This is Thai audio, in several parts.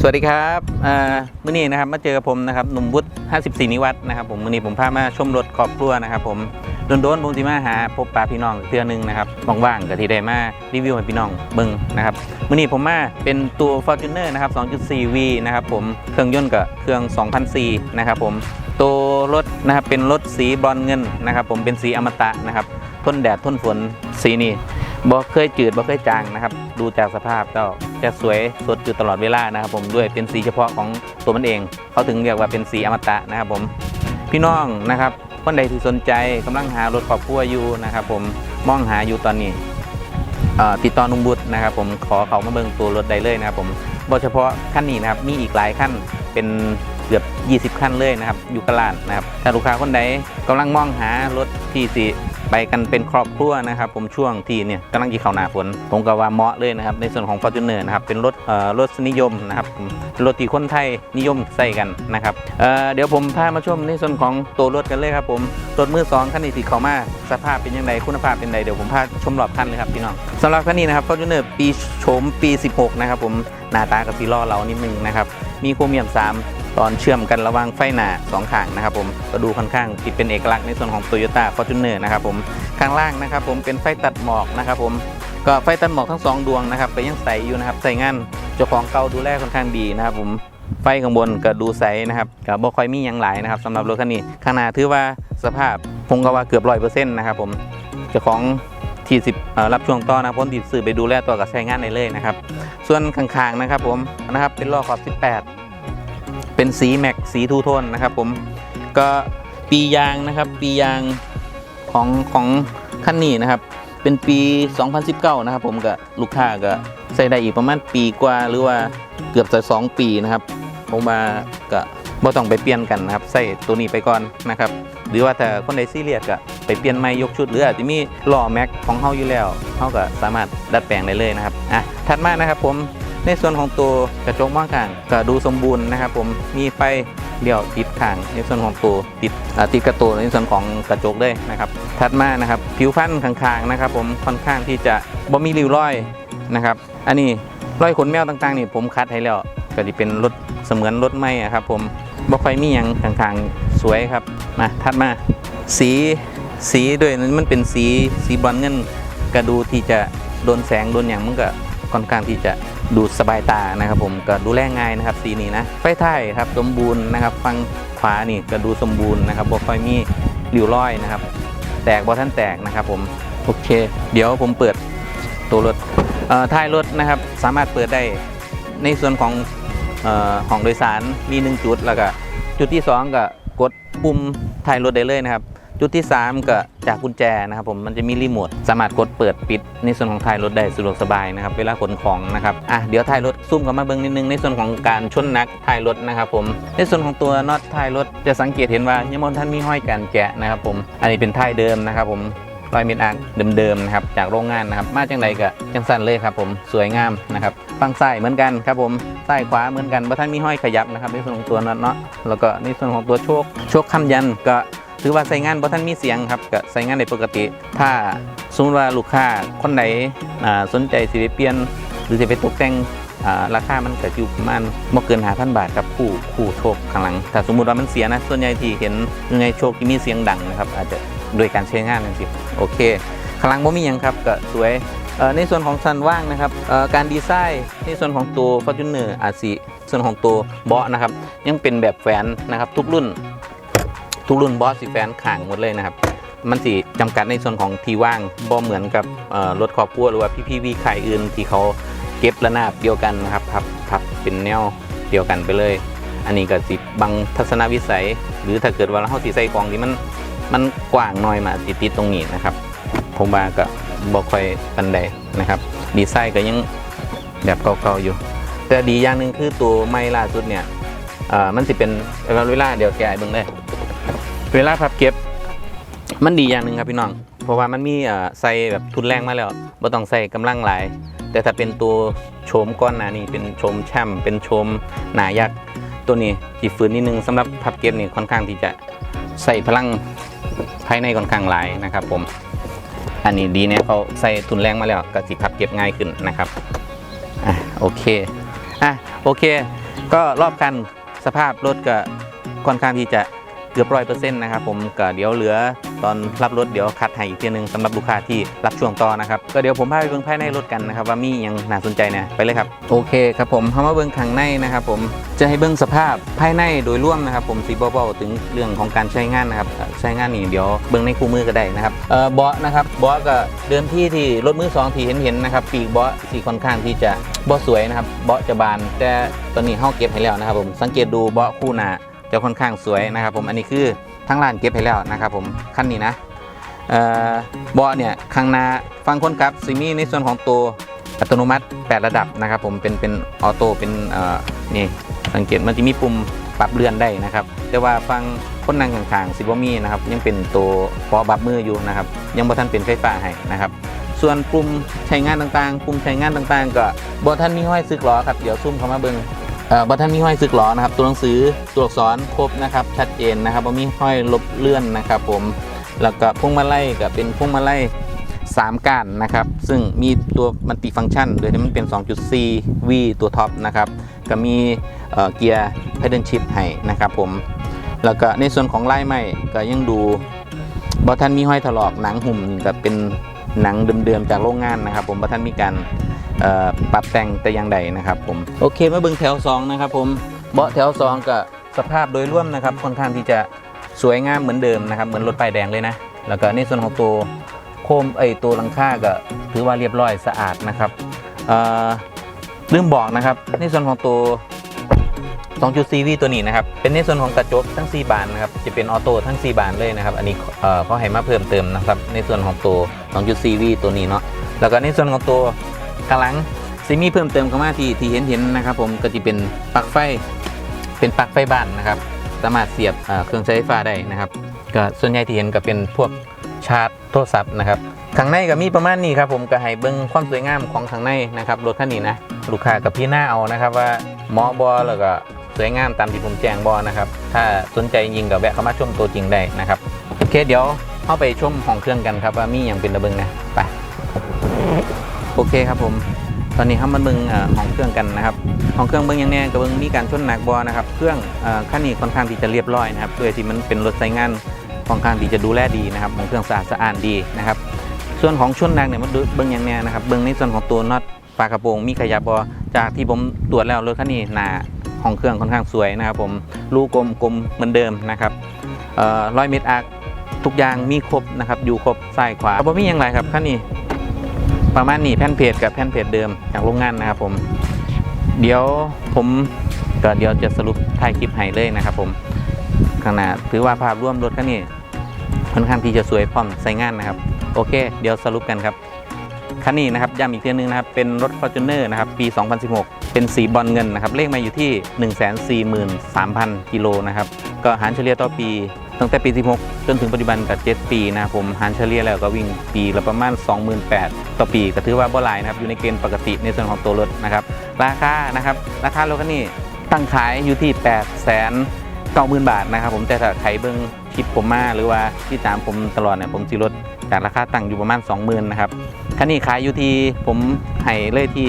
สวัสดีครับมื่อนี้นะครับมาเจอกับผมนะครับหนุ่มวุฒิ54 นิวัฒน์นะครับผมมื่อนี้ผมพามาชมรถครอบครัวนะครับผมโดนๆผมสิมาหาพบปาพี่น้องเทื่อหนึงนะครับว่างๆก็ที่ได้มารีวิวให้พี่น้องเบิ่งนะครับมื่อนี้ผมมาเป็นตัว Fortuner นะครับ 2.4V นะครับผมเครื่องยนต์กับเครื่อง 2,000C นะครับผมตัวรถนะครับเป็นรถสีบรอนเงินนะครับผมเป็นสีอมตะนะครับทนแดดทนฝนสีนี้ บ่เคยจืดบ่เคยจางนะครับ ดูจากสภาพก็จะสวยสดอยู่ตลอดเวลานะครับ ผมด้วยเป็นสีเฉพาะของตัวมันเอง เขาถึงเรียกว่าเป็นสีอมตะนะครับผมพี่น้องนะครับคนใดที่สนใจกำลังหารถครอบครัวอยู่นะครับ ผมมองหาอยู่ตอนนี้เอ่ติดต่อนุ่มบุตรนะครับ ผมขอเขามาเบิ่งตัวรถได้เลยนะครับ ผมบ่เฉพาะขั้นนี้นะครับมีอีกหลายขั้นเป็นเกือบ 20 ขั้นเลยนะครับอยู่กลาดนะครับถ้าลูกค้าคนใดกำลังมองหารถที่สิ ไปกันเป็นครอบครัวนะครับผมช่วงที่เนี่ยกำลังจีเข้าหน้าฝนผมก็ว่าเหมาะเลยนะครับในส่วนของ Fortuner นะครับเป็นรถเอ่อรถนิยมนะครับรถที่คนไทยนิยมใส่กันนะครับเอ่อเดี๋ยวผมพามาชมในส่วนของตัวรถกันเลยครับผมรถมือสองคันนี้ที่เข้ามาสภาพเป็นยังไงคุณภาพเป็นไงเดี๋ยวผมพาชมรอบคันเลยครับพี่น้องสำหรับคันนี้นะครับ Fortuner ปีโฉมปี 16 นะครับผมหน้าตากับสีล้อเรานิดนึงนะครับมีโครเมียม 3 ตอนเชื่อมกันระหว่างไฟหน้าสองข้างนะครับผมก็ดูค่อนข้างที่เป็นเอกลักษณ์ในส่วนของ Toyota Fortuner นะครับผมข้างล่างนะครับผมเป็นไฟตัดหมอกนะครับผมก็ไฟตัดหมอกทั้งสองดวงนะครับก็ยังใสอยู่นะครับใส่งานเจ้าของเก่าดูแลค่อนข้างดีนะครับผมไฟข้างบนก็ดูใสนะครับก็บ่ค่อยมีหยังหลายนะครับสำหรับรถคันนี้ข้างหน้าถือว่าสภาพผมก็ว่าเกือบร้อยเปอร์เซ็นต์นะครับผมเจ้าของที่สิบรับช่วงต่อนะครับผมที่อไปดูแลตัวกับใช้งานได้เลยนะครับ ส่วนข้างๆนะครับผมนะครับเป็นล้อขอบ 18 เป็นสีแม็กสีทูโทนนะครับผมก็ปียางนะครับปียางของของคันนี้นะครับ เป็นปี 2019 นะครับผมกับลูกค้าก็ใส่ได้อีกประมาณปีกว่าหรือว่าเกือบจะ2ปีนะครับผมว่าก็บ่ต้องไปเปลี่ยนกันนะครับใส่ตัวนี้ไปก่อนนะครับหรือว่าถ้าคนใดซีเรียสก็ไปเปลี่ยนใหม่ยกชุดหรืออาจจะมีหล้อแม็กของเฮาอยู่แล้วเฮาก็สามารถดัดแปลงได้เลยนะครับอะถัดมานะครับผม ในส่วนของตัวกระจกมองข้างก็ดูสมบูรณ์นะครับ ผมมีไฟเดี่ยวติดข้าง ในส่วนของตัวติดติดกระตัวในส่วนของกระจกด้วยนะครับถัดมานะครับผิวฟันข้างๆนะครับ ผมค่อนข้างที่จะบ่มีริ้วรอยนะครับ อันนี้รอยขนแมวต่างๆนี่ผมคัดให้แล้วก็จะเป็นรถเสมือนรถไมอะครับ ผมบ่ค่อยมีหยังข้างๆสวยครับมาถัดมาสีสีด้วยนั้นมันเป็นสีสีบอลเงินกระดูที่จะโดนแสงโดนอย่างมันก็ค่อนข้างที่จะ ดูสบายตานะครับผมก็ดูแลง่ายนะครับสีนี้นะไฟท้ายครับสมบูรณ์นะครับฟังขวานี่ก็ดูสมบูรณ์นะครับบ่ค่อยมีริ้วรอยนะครับ แตกบ่ท่านแตกนะครับผมโอเค เดี๋ยวผมเปิดตัวรถท้ายรถนะครับสามารถเปิดได้ในส่วนของเอ่อห้องโดยสารมีหนึ่งจุดแล้วก็จุดที่สองก็กดปุ่มท้ายรถได้เลยนะครับ จุดที่ 3 ก็จากกุญแจนะครับผมมันจะมีรีโมทสามารถกดเปิดปิดในส่วนของท้ายรถได้สะดวกสบายนะครับเวลาขนของนะครับอะเดี๋ยวท้ายรถซุ่มกันมาเบิ้งนิดนึงในส่วนของการชนนักท้ายรถนะครับผมในส่วนของตัวน็อตท้ายรถจะสังเกตเห็นว่ายังมอนท่านมีห้อยการแกะนะครับผมอันนี้เป็นท้ายเดิมนะครับผมรอยเม็ดอาร์เดิมๆนะครับจากโรงงานนะครับมาจังใดก็จังสั้นเลยครับผมสวยงามนะครับฝั่งซ้ายเหมือนกันครับผมซ้ายขวาเหมือนกันว่าะท่านมีห้อยขยับนะครับในส่วนของตัวน็อตเนาะแล้วก็ในส่วนของตัวโชคโชคค้ำยันก็ ถือว่าใส่งานเพราะท่านมีเสียงครับก็ใส่งานในปกติ ถ้าสมมติว่าลูกค้าคนไหนสนใจสิไปเปลี่ยน หรือจะไปตกแต่งราคามันก็อยู่ประมาณบ่เกินหาพันบาทครับคู่คู่โชคข้างหลัง ถ้าสมมุติว่ามันเสียนะส่วนใหญ่ที่เห็นยู่ในโชคที่มีเสียงดังนะครับอาจจะโดยการใช้งานนั่นสิโอเคข้างหลังบ่มีหยังครับก็สวยในส่วนของซันว่างนะครับการดีไซน์ในส่วนของตัว Fortuner อร์อาจสิส่วนของตัวเบาะนะครับยังเป็นแบบแฝนนะครับทุกรุ่น ทุกรุ่นบอสสีแฟนข่างหมดเลยนะครับ มันสิจำกัดในส่วนของที่ว่างบ่เหมือนกับรถครอบครัวหรือว่าพี่พี่วีขายอื่นที่เขาเก็บระนาบเดียวกันนะครับพับพับเป็นแนวเดียวกันไปเลย อันนี้ก็สิบังทัศนวิสัย หรือถ้าเกิดว่าเราสีใส่กล่องที่มันมันกว้างหน่อยมาติดติดตรงนี้นะครับ ผมว่าก็บ่ค่อยปันใดนะครับดีไซน์ก็ยังแบบเก่าๆอยู่ แต่ดีอย่างหนึ่งคือตัวไม่ล่าสุดเนี่ยมันสิเป็นเวลาเดียวแกะให้เบิ่งได้ เวลาพับเก็บ มันดีอย่างหนึ่งครับพี่น้อง เพราะว่ามันมีใส่แบบทุนแรงมาแล้วบ่ต้องใส่กำลังหลาย แต่ถ้าเป็นตัวโฉมก้อนหนานี่เป็นโฉมแช่มเป็นโฉมหนายักษ์ตัวนี้จีฝืนนิดนึงสำหรับพับเก็บนี่ค่อนข้างที่จะใส่พลังภายในค่อนข้างหลายนะครับ ผม อันนี้ดีเนี่ยเขาใส่ทุนแรงมาแล้วก็สิพับเก็บง่ายขึ้นนะครับอะโอเคอะโอเค ก็รอบคันสภาพรถก็ค่อนข้างที่จะ เกือบร้อยเปอร์เซ็นต์นะครับผมก็เดี๋ยวเหลือตอนรับรถเดี๋ยวคัดให้อีกทีหนึงสำหรับลูกค้าที่รับช่วงต่อนะครับก็เดี๋ยวผมพาไปเบิ่งภายในรถกันนะครับว่ามียังน่าสนใจเนี่ยไปเลยครับโอเคครับผมเข้ามาเบิ่งข้างในนะครับผมจะให้เบิ่งสภาพภายในโดยรวมนะครับผมสีเบาๆถึงเรื่องของการใช้งานนะครับใช้งานนี่เดี๋ยวเบิ่งในคู่มือก็ได้นะครับเออเบาะนะครับเบาะก็เดิมที่ที่รถมือสองที่เห็นๆนะครับปีกเบาะสีค่อนข้างที่จะเบาะสวยนะครับเบาะจะบานแต่ตอนนี้เฮาเก็บให้แล้วนะครับผมสังเกตดูเบาะคู่หน้า จะค่อนข้างสวยนะครับผมอันนี้คือทั้งร้านเก็บให้แล้วนะครับผมคันนี้นะเอ่อเบาะเนี่ยข้างหน้าฟังคนขับซิมีในส่วนของตัวอัตโนมัติ 8 ระดับนะครับผมเป็นเป็นออโต้เป็นนี่สังเกตมันจะมีปุ่มปรับเลื่อนได้นะครับ แต่ว่าฟังคนนั่งข้างๆสิบมีนะครับยังเป็นตัวปอบับมืออยู่นะครับ ยังบ่ทันเป็นไฟฟ้าให้นะครับ ส่วนปุ่มใช้งานต่างๆ ปุ่มใช้งานต่างๆ ก็บอท่านมีห้อยซึกล้อครับเดี๋ยวซุ่มเข้ามาเบิ้ง เอ่อบอท่านมีห้อยซึกล้อนะครับ ตัวหนังสือตัวอักษรครบนะครับ ชัดเจนนะครับบ่มีห้อยลบเลื่อนนะครับผมแล้วก็พวงมาไลัยก็เป็นพวงมาไลัย3ก้านนะครับ ซึ่งมีตัวมัลติฟังก์ชัน โดยที่มันเป็น 2.4 V ตัวท็อปนะครับก็มีเเกียร์ pedal shift ให้นะครับผมแล้วก็ในส่วนของไล่ไม้ก็ยังดูบอท่านมีห้อยถลอกหนังหุ่มก็เป็นหนังเดิมๆจากโรงงานนะครับ ผมบอท่านมีการ ปรับแต่งแต่อย่างใดนะครับผมโอเคมาเบิ่งแถว2นะครับผมเบาะแถว2ก็สภาพโดยรวมนะครับค่อนข้างที่จะสวยงามเหมือนเดิมนะครับเหมือนรถป้ายแดงเลยนะแล้วก็ในส่วนของตัวโคมไอตัวหลังคาก็ถือว่าเรียบร้อยสะอาดนะครับเอ่อลืมบอกนะครับในส่วนของตัว 2.4 V ตัวนี้นะครับ เป็นในส่วนของกระจกทั้ง 4 บานนะครับ จะเป็นออโต้ทั้ง 4 บานเลยนะครับ อันนี้เอ่อเขาให้มาเพิ่มเติมนะครับ ในส่วนของตัว 2.4 V ตัวนี้เนาะ แล้วก็ในส่วนของตัว กระหลังซิมีเพิ่มเติมเข้ามาที่ที่เห็นเห็นนะครับ ผมก็จะเป็นปลั๊กไฟเป็นปลั๊กไฟบ้านนะครับ สามารถเสียบเครื่องใช้ไฟฟ้าได้นะครับก็ส่วนใหญ่ที่เห็นก็เป็นพวกชาร์จโทรศัพท์นะครับข้างในก็มีประมาณนี้ครับผมก็ให้เบิ้งความสวยงามของข้างในนะครับรถคันนี้นะลูกค้ากับพี่หน้าเอานะครับว่าเหมาะบอแล้วก็สวยงามตามที่ผมแจ้งบอนะครับถ้าสนใจยิงกับแวะเข้ามาชมตัวจริงได้นะครับโอเคเดี๋ยวเข้าไปชมห้องเครื่องกันครับว่ามีอย่างเป็นระเบิงนะไป โอเคครับผม ตอนนี้เข้ามาเบิ้งเอ่อห้องเครื่องกันนะครับห้องเครื่องเบิ้งย่างแน่กับเบิ้งมีการชนหนักบอนะครับ เครื่องเอ่อคันนี้ค่อนข้างที่จะเรียบร้อยนะครับด้วยที่มันเป็นรถใช้งานค่อนข้างที่จะดูแลดีนะครับห้องเครื่องสะอาดสะอ้านดีนะครับ ส่วนของชนหนักเนี่ยมันเบิ้งย่างแน่นะครับเบิ้งในส่วนของตัวน็อตฝากระโปรงมีขยับบอจากที่ผมตรวจแล้วรถคันนี้หนาห้องเครื่องค่อนข้างสวยนะครับ ผมรูกลมกลมเหมือนเดิมนะครับร้อยเมตรอาร์ทุกอย่างมีครบนะครับอยู่ครบซ้ายขวาบ่มีอย่างไรครับคันนี้ ประมาณนี้แผ่นเพจกับแผ่นเพจเดิมจากโรงงานนะครับผมเดี๋ยวผมก็เดี๋ยวจะสรุปท้ายคลิปให้เลยนะครับผมข้างหน้าถือว่าภาพร่วมรถคันนี้ค่อนข้างที่จะสวยพร้อมใช้งานนะครับ โอเค เดี๋ยวสรุปกันครับคันนี้นะครับย้ำอีกทีนึงนะครับ เป็นรถ f o r t u n e r นะครับ ปี 2016 เป็นสีบอลเงินนะครับ เลขมาอยู่ที่ 143,000 กิโลนะครับ ก็หารเฉลี่ยต่อปี ตั้งแต่ปี 16 จนถึงปัจจุบันกับ 7 ปีนะผมหารเฉลี่ยแล้วก็วิ่งปีละประมาณ 28,000ต่อปี ก็ถือว่าบ่หลายนะครับอยู่ในเกณฑ์ปกติในส่วนของตัวรถนะครับ ราคานะครับราคารถคันนี้ตั้งขายอยู่ที่8 9 0 0 0 0 บาทนะครับผมแต่ถ้าใครเบิ้งคลิปผมมาหรือว่าที่ตามผมตลอดเนี่ยผมสิลดจากราคาตั้งอยู่ประมาณ 20,000นะครับคันนี้ขายอยู่ที่ผมให้เลยที่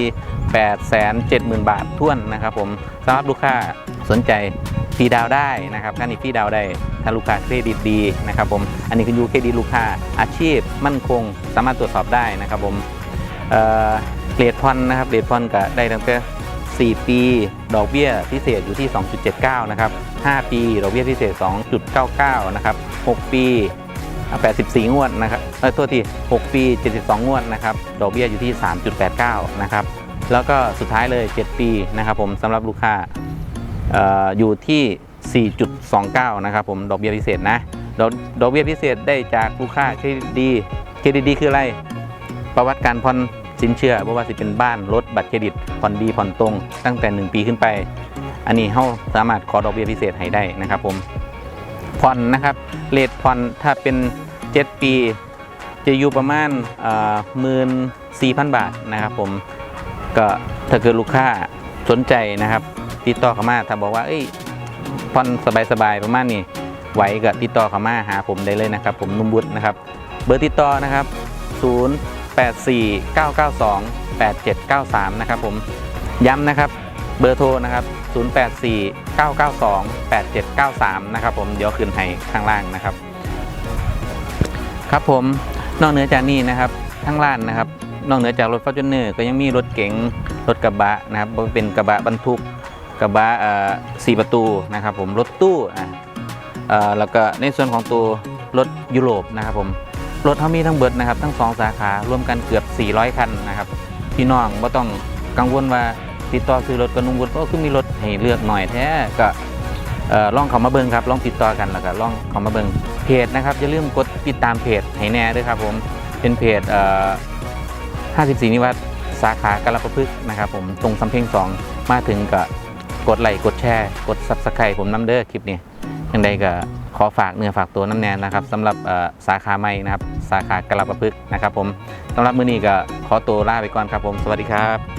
8 7 0 0 0 0 บาทท่วนนะครับผมสำหรับลูกค้าสนใจ ฟรีดาวได้นะครับคันนี้ฟรีดาวได้ถ้าลูกค้าเครดิตดีนะครับผมอันนี้คือยูเครดิตลูกค้าอาชีพมั่นคงสามารถตรวจสอบได้นะครับผมเอ่อเรทพอนนะครับเรทพอนก็ได้ตั้งแต่4 ปี ดอกเบี้ยพิเศษอยู่ที่ 2.79 นะครับ 5 ปี ดอกเบี้ยพิเศษ 2.99 นะครับ 6 ปี 84 งวดนะครับเอ้ยโทษที6ปี 72 งวดนะครับ ดอกเบี้ยอยู่ที่ 3.89 นะครับ แล้วก็สุดท้ายเลย 7 ปีนะครับผมสำหรับลูกค้า อยู่ที่ 4.29 นะครับผมดอกเบี้ยพิเศษนะดอกดอกเบี้ยพิเศษได้จากลูกค้าเครดิตดีเครดิตดีคืออะไร ประวัติการผ่อนสินเชื่อไม่ว่าจะเป็นบ้านรถบัตรเครดิตผ่อนดีผ่อนตรง ตั้งแต่ 1 ปีขึ้นไป อันนี้เขาสามารถขอดอกเบี้ยพิเศษให้ได้นะครับผมผ่อนนะครับเลทผ่อนถ้าเป็น 7 ปี จะอยู่ประมาณหมื่นสี่พันบาทนะครับผมก็ถ้าเกิดลูกค้าสนใจนะครับ ติดต่อเข้ามาถ้าบอกว่าเอ้ยผ่อนสบายๆประมาณนี้ไหวก็ติดต่อเข้ามาหาผมได้เลยนะครับ ผมนุ่มบุตรนะครับ เบอร์ติดต่อนะครับ 0 8 4 9 9 2 8 7 9 3 นะครับผมย้ำนะครับเบอร์โทรนะครับ 0849928793 นะครับผมเดี๋ยวขึ้นให้ข้างล่างนะครับ ครับผมนอกเหนือจากนี้นะครับทั้งร้านนะครับ นอกเหนือจากรถฟอร์จูเนอร์ก็ยังมีรถเก๋งรถกระบะนะครับเป็นกระบะบรรทุก กระบะสี่ประตูนะครับผมรถตู้อะเอ่อแล้วก็ในส่วนของตัวรถยุโรปนะครับผมรถเขามีทั้งเบิดนะครับ ทั้งสองสาขารวมกันเกือบ 400 คันนะครับพี่น้องไม่ต้องกังวลว่าติดต่อซื้อรถกับนุ่มวุฒิก็คือมีรถให้เลือกหน่อยแท้ก็อ่อลองเขามาเบิ่งครับลองติดต่อกันแล้วก็ลองเขามาเบิ่งเพจนะครับอย่าลืมกดติดตามเพจให้แน่ด้วยครับผมเป็นเพจเอ่อ54 นิวัตสาขาการประพฤกษ์นะครับผมตรงสำเพ็ง2มาถึงก็ กดไลค์กดแชร์ กด Subscribe ผมน้ำเด้อคลิปนี้ยังไงก็ขอฝากเนื้อฝากตัวน้ำแนนนะครับสำหรับสาขาใหม่นะครับ สาขากระประพฤกนะครับผมสำหรับมื้อนี้ก็ขอตัวลาไปก่อนครับผม สวัสดีครับ